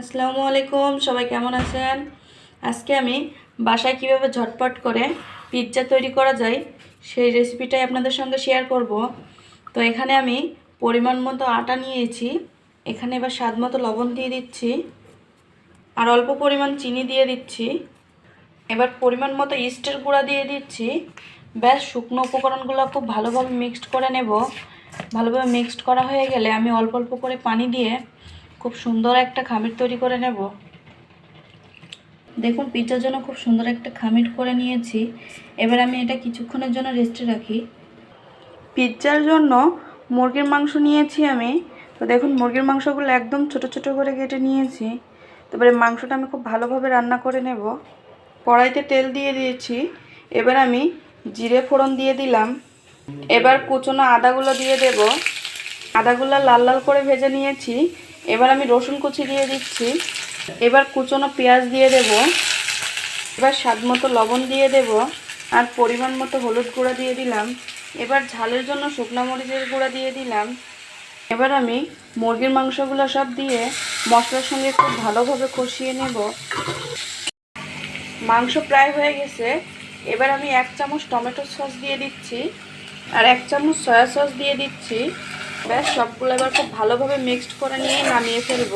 আসসালামু আলাইকুম, সবাই কেমন আছেন? আজকে আমি বাসায় কীভাবে ঝটপট করে পিৎজা তৈরি করা যায় সেই রেসিপিটাই আপনাদের সঙ্গে শেয়ার করব। তো এখানে আমি পরিমাণ মতো আটা নিয়েছি, এখানে এবার স্বাদ মতো লবণ দিয়ে দিচ্ছি, আর অল্প পরিমাণ চিনি দিয়ে দিচ্ছি। এবার পরিমাণ মতো ইস্টের গুঁড়া দিয়ে দিচ্ছি। ব্যাস, শুকনো উপকরণগুলো খুব ভালোভাবে মিক্সড করে নেব। ভালোভাবে মিক্সড করা হয়ে গেলে আমি অল্প অল্প করে পানি দিয়ে খুব সুন্দর একটা খামির তৈরি করে নেব। দেখুন পিৎজার জন্য খুব সুন্দর একটা খামির করে নিয়েছি। এবার আমি এটা কিছুক্ষণের জন্য রেস্টে রাখি। পিৎজার জন্য মুরগির মাংস নিয়েছি আমি। তো দেখুন, মুরগির মাংসগুলো একদম ছোট ছোট করে কেটে নিয়েছি। তারপরে মাংসটা আমি খুব ভালোভাবে রান্না করে নেব। কড়াইতে তেল দিয়ে দিয়েছি। এবার আমি জিরে ফোড়ন দিয়ে দিলাম। এবার কুচনো আদাগুলো দিয়ে দেব। আদাগুলো লাল লাল করে ভেজে নিয়েছি। এবার আমি রসুন কুচি দিয়ে দিচ্ছি। এবার কুচনো পেঁয়াজ দিয়ে দেব। এবার স্বাদ মতো লবণ দিয়ে দেব। আর পরিমাণ মতো হলুদ গুঁড়া দিয়ে দিলাম। এবার ঝালের জন্য শুকনো মরিচের গুঁড়া দিয়ে দিলাম। এবার আমি মুরগির মাংসগুলো সব দিয়ে মশলার সঙ্গে খুব ভালোভাবে কষিয়ে নেব। মাংস প্রায় হয়ে গেছে। এবার আমি এক চামচ টমেটো সস দিয়ে দিচ্ছি। আর এক চামচ সয়া সস দিয়ে দিচ্ছি। ব্যাস, সবগুলো এবার খুব ভালোভাবে মিক্সড করে নিয়ে নামিয়ে ফেলব।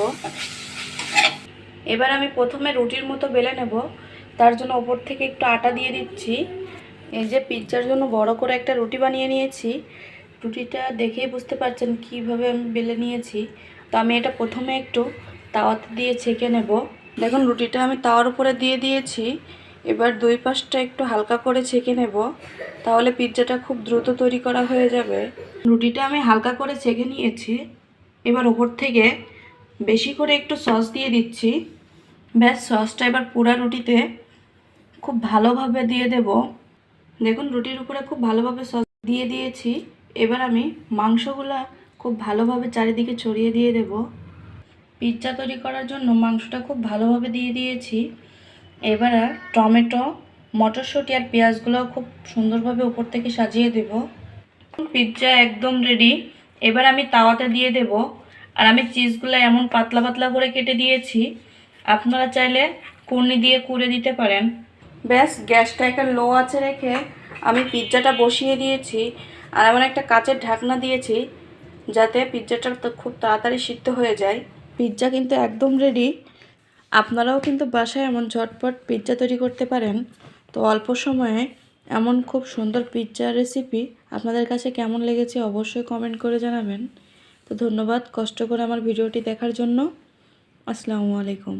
এবার আমি প্রথমে রুটির মতো বেলে নেব। তার জন্য ওপর থেকে একটু আটা দিয়ে দিচ্ছি। এই যে পিৎজার জন্য বড় করে একটা রুটি বানিয়ে নিয়েছি। রুটিটা দেখেই বুঝতে পারছেন কীভাবে আমি বেলে নিয়েছি। তো আমি এটা প্রথমে একটু তাওয়াতে দিয়ে ছেঁকে নেব। দেখুন, রুটিটা আমি তাওয়ার উপরে দিয়ে দিয়েছি। এবার দুই পাশটা একটু হালকা করে ছেঁকে নেব। তাহলে পিৎজাটা খুব দ্রুত তৈরি করা হয়ে যাবে। রুটিটা আমি হালকা করে ছেঁকে নিয়েছি। এবার ওপর থেকে বেশি করে একটু সস দিয়ে দিচ্ছি। ব্যাস, সসটা এবার পুরা রুটিতে খুব ভালোভাবে দিয়ে দেব। দেখুন, রুটির উপরে খুব ভালোভাবে সস দিয়ে দিয়েছি। এবার আমি মাংসগুলা খুব ভালোভাবে চারিদিকে ছড়িয়ে দিয়ে দেব। পিৎজা তৈরি করার জন্য মাংসটা খুব ভালোভাবে দিয়ে দিয়েছি। এবার টমেটো, মটরশুঁটি আর পেঁয়াজগুলো খুব সুন্দরভাবে উপর থেকে সাজিয়ে দেব। পিৎজা একদম রেডি এবার আমি তাওয়াতে দিয়ে দেব। আর আমি চিজগুলো এমন পাতলা পাতলা করে কেটে দিয়েছি। আপনারা চাইলে কুর্নি দিয়ে কুড়ে দিতে পারেন। ব্যাস, গ্যাসটা একটা লো আছে রেখে আমি পিৎজাটা বসিয়ে দিয়েছি। আর এমন একটা কাচের ঢাকনা দিয়েছি, যাতে পিৎজাটা খুব তাড়াতাড়ি সিদ্ধ হয়ে যায়। পিৎজা কিন্তু একদম রেডি আপনারাও কিন্তু বাসায় এমন ঝটপট পিৎজা তৈরি করতে পারেন। তো অল্প সময়ে এমন খুব সুন্দর পিৎজা রেসিপি আপনাদের কাছে কেমন লেগেছে অবশ্যই কমেন্ট করে জানাবেন। তো ধন্যবাদ কষ্ট করে আমার ভিডিওটি দেখার জন্য। আসসালামু আলাইকুম।